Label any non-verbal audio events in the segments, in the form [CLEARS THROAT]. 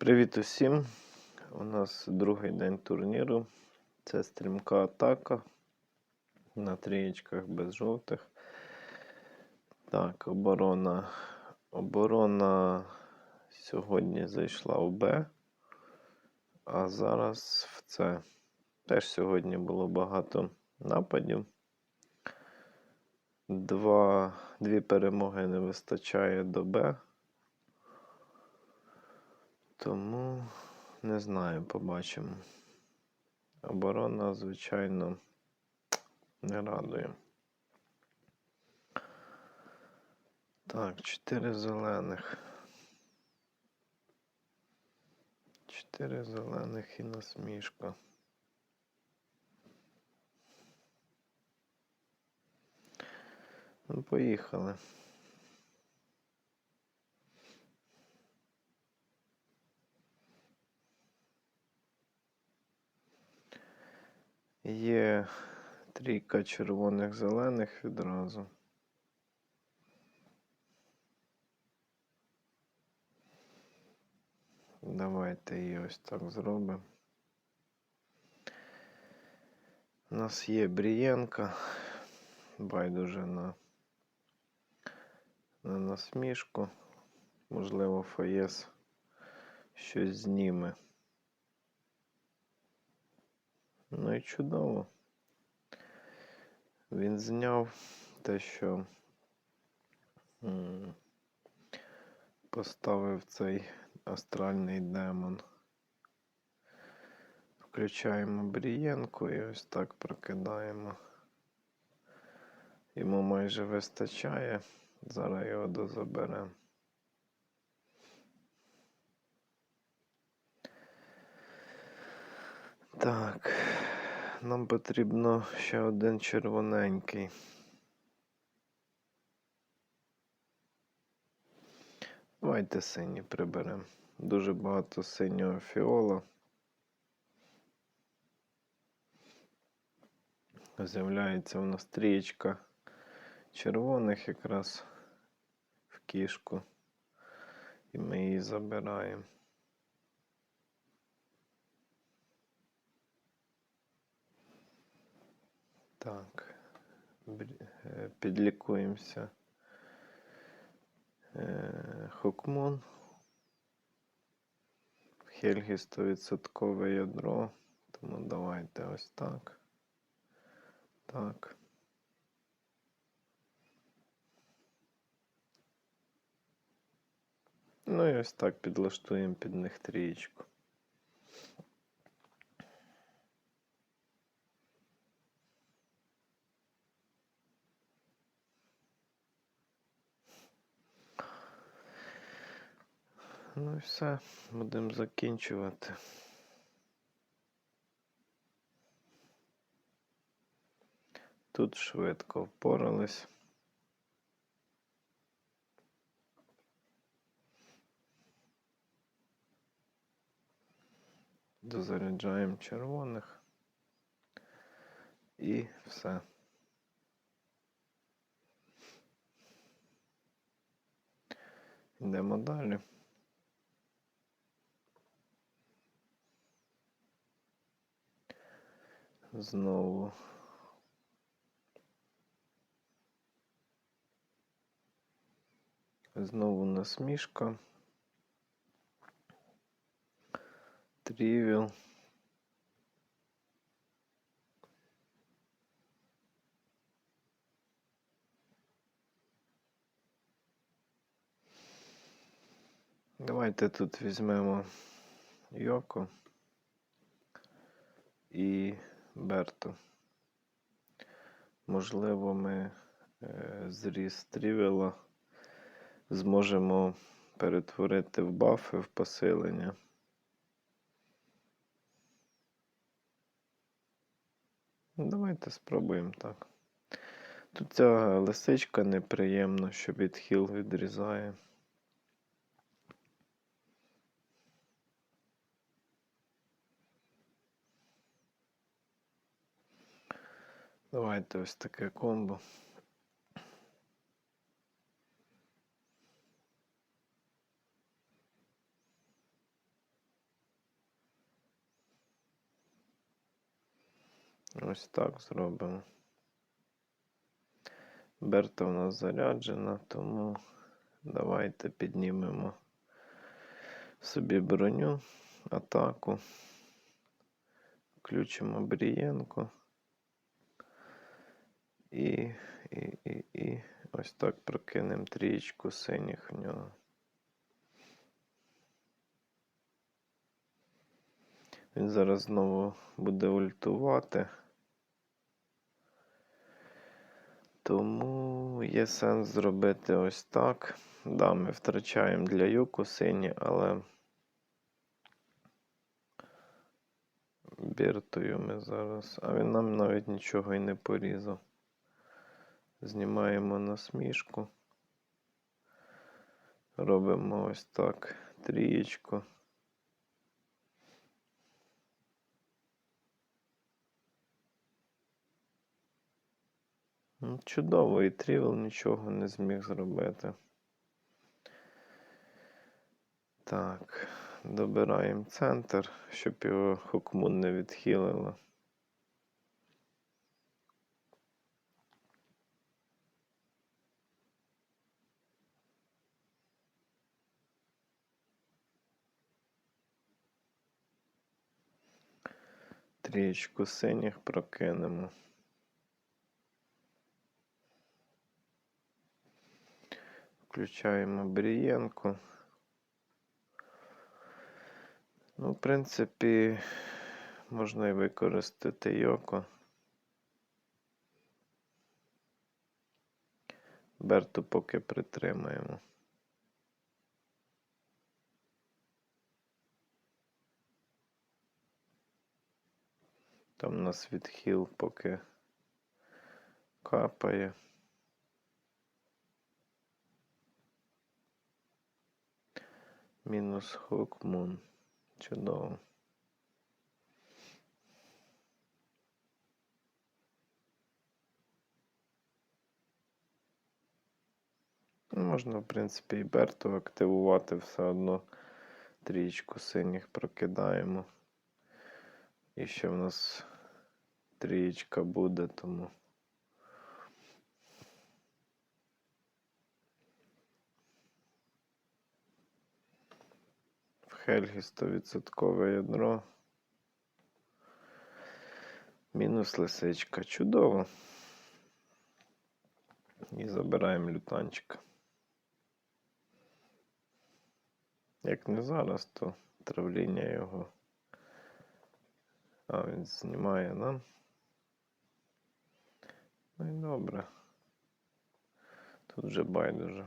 Привіт усім! У нас другий день турніру. Це стрімка атака на трієчках без жовтих. Так, оборона. Оборона сьогодні зайшла в Б, а зараз в С. Теж сьогодні було багато нападів. Два, дві перемоги не вистачає до Б. Тому не знаю, побачимо. Оборона, звичайно, не радує. Так, чотири зелених. Чотири зелених і насмішка. Ну, поїхали. Є трійка червоних зелених відразу. Давайте її ось так зробимо. У нас є Брієнка. Байдуже на, на насмішку. Можливо, Фаєс щось зніме. Ну і чудово. Він зняв те, що поставив цей астральний демон. Включаємо Брієнку і ось так прокидаємо. Йому майже вистачає. Зараз його дозаберемо. Так, нам потрібно ще один червоненький. Давайте синій приберемо. Дуже багато синього фіола. З'являється у нас трієчка червоних якраз в кішку. І ми її забираємо. Так, е, підлікуємося. Е, Хокмон. В Хельгі 100% ядро. Тому давайте ось так. Так. Ну і ось так підлаштуємо під них трієчку. Ну і все, будемо закінчувати. Тут швидко впорались. Дозаряджаємо червоних. І все. Йдемо далі. Знову. Знову насмішка. Трівіл. Давайте тут візьмемо Йоко і Берту. Можливо, ми е, зріз Трівела зможемо перетворити в бафи, в посилення. Давайте спробуємо так. Тут ця лисичка неприємна, що відхил відрізає. Давайте ось таке комбо. Ось так зробимо. Берта у нас заряджена, тому давайте піднімемо собі броню, атаку, включимо Брієнку. І, і, і, і ось так прокинемо трієчку синіх в нього. Він зараз знову буде ультувати. Тому є сенс зробити ось так. Да, ми втрачаємо для юку сині, але біртою ми зараз. А він нам навіть нічого і не порізав. Знімаємо насмішку. Робимо ось так трієчку. Ну, Чудово, і Трівел нічого не зміг зробити. Так, добираємо центр, щоб його Хокмун не відхилило. Трієчку синіх прокинемо. Включаємо Брієнку. Ну, в принципі, можна і використати Йоко. Берту поки притримаємо. Там у нас відхил поки капає. Мінус Хокмун. Чудово. Ну, Можна, в принципі, і Берту активувати все одно. Трієчку синіх прокидаємо. І ще в нас трієчка буде, тому. В Хельгі 100% ядро. Мінус лисичка. Чудово. І забираємо лютанчика. Як не зараз, то травління його. А, він знімає нам. Ну і добре. Тут вже байдуже.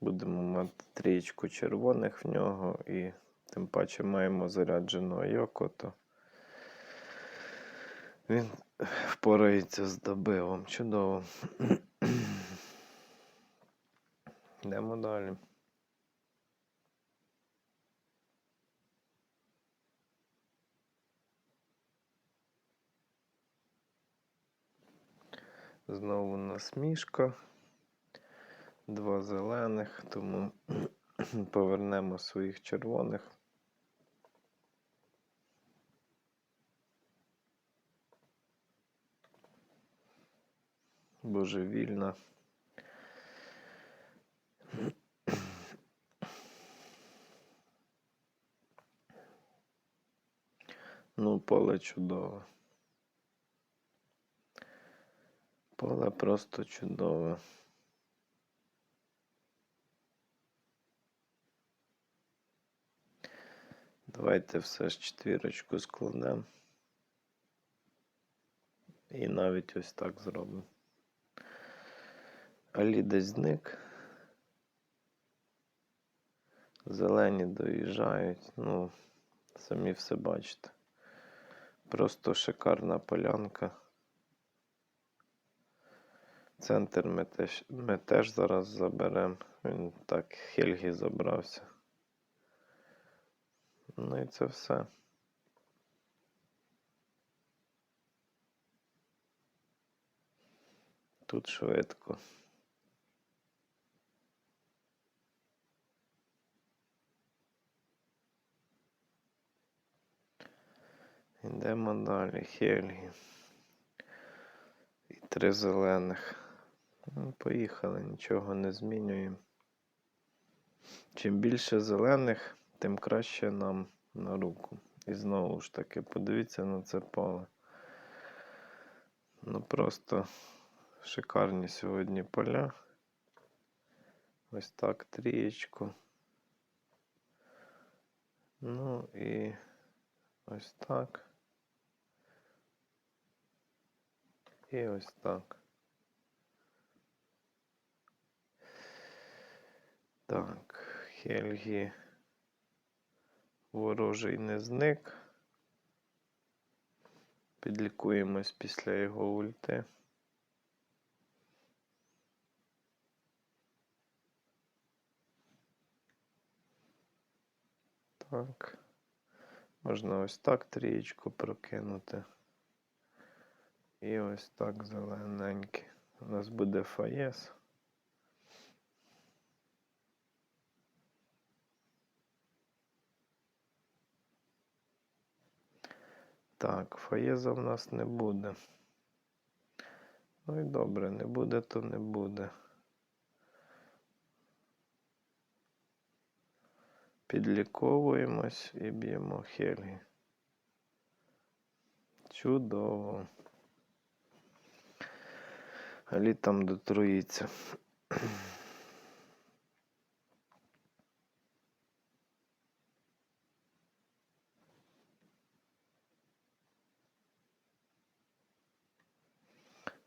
Будемо мати трієчку червоних в нього і тим паче маємо зарядженого Йоко, то він впорається з добивом. Чудово. [CLEARS THROAT] Йдемо далі. Знову насмішка. Два зелених, тому [CLEARS THROAT] повернемо своїх червоних. Божевільна. [CLEARS THROAT] Ну, поле чудове. Поле просто чудове. Давайте все ж четвірочку складемо. І навіть ось так зробимо. Алі десь зник. Зелені доїжджають. Ну, самі все бачите. Просто шикарна полянка. Центр ми теж, ми теж зараз заберемо. Він так Хельгі забрався. Ну і це все. Тут швидко. Йдемо далі. Хельгі. І три зелених. Ну, поїхали, нічого не змінюємо. Чим більше зелених, тим краще нам на руку. І знову ж таки, подивіться на це поле. Ну просто шикарні сьогодні поля. Ось так трієчку. Ну і ось так. І ось так. Так, Хельгі ворожий не зник. Підлікуємось після його ульти. Так. Можна ось так трієчку прокинути. І ось так зелененький. У нас буде фаєс. Так, фаєза в нас не буде. Ну і добре, не буде, то не буде. Підліковуємось і б'ємо Хельгі. Чудово. Алі там дотруїться.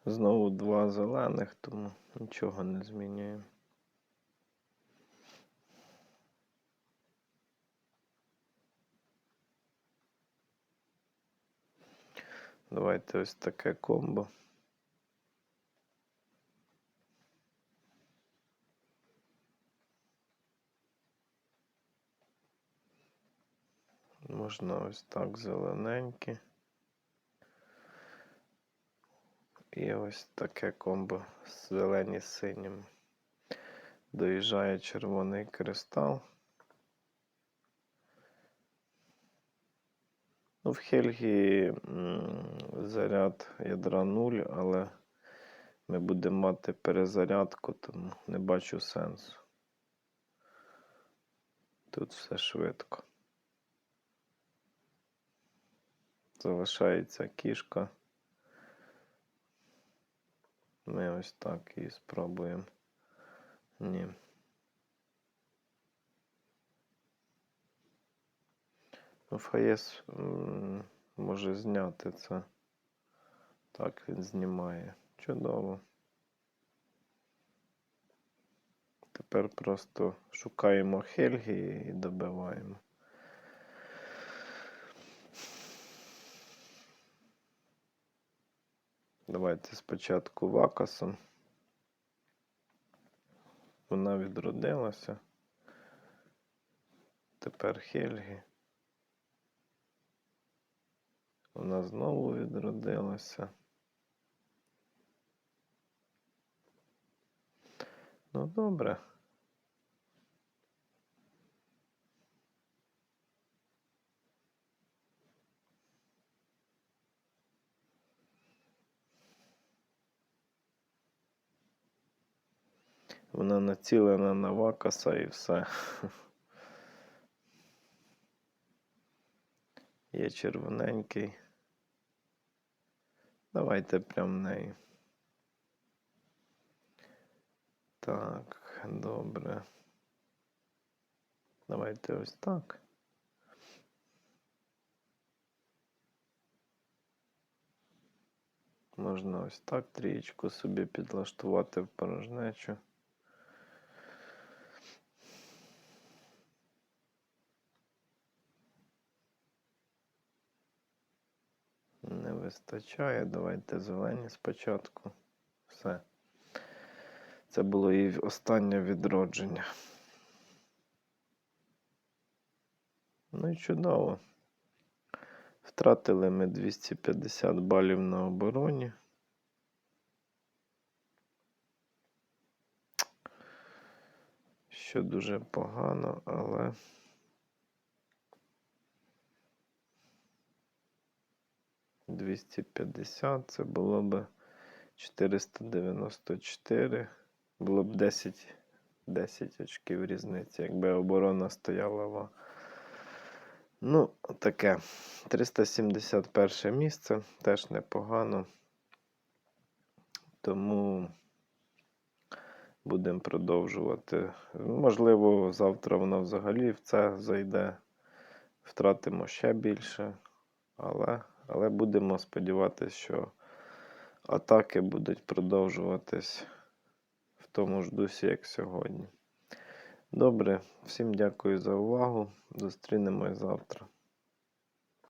Знову два зелених, тому нічого не змінюємо. Давайте ось таке комбо. Можна ось так зелененькі. І ось таке комбо з зелені з синім. Доїжджає червоний кристал. Ну, в Хельгі заряд ядра 0, але ми будемо мати перезарядку, тому не бачу сенсу. Тут все швидко. Залишається кішка. Ми ось так і спробуємо. Ні. Ну, Фаєс може зняти це. Так, він знімає. Чудово. Тепер просто шукаємо Хельгі і добиваємо. Давайте спочатку вакасом. Вона відродилася. Тепер Хельгі. Вона знову відродилася. Ну, добре. Вона націлена на вакаса і все. [LAUGHS] Є червоненький. Давайте прям неї. Так, добре. Давайте ось так. Можна ось так трієчку собі підлаштувати в порожнечу. Не вистачає. Давайте зелені спочатку. Все. Це було і останнє відродження. Ну і чудово. Втратили ми 250 балів на обороні. Що дуже погано, але 250, це було б 494. Було б 10, 10 очків різниці, якби оборона стояла в. Ну, таке. 371 місце теж непогано. Тому будемо продовжувати. Можливо, завтра воно взагалі в це зайде. Втратимо ще більше. Але, але будемо сподіватися, що атаки будуть продовжуватись в тому ж дусі, як сьогодні. Добре, всім дякую за увагу. Зустрінемось завтра.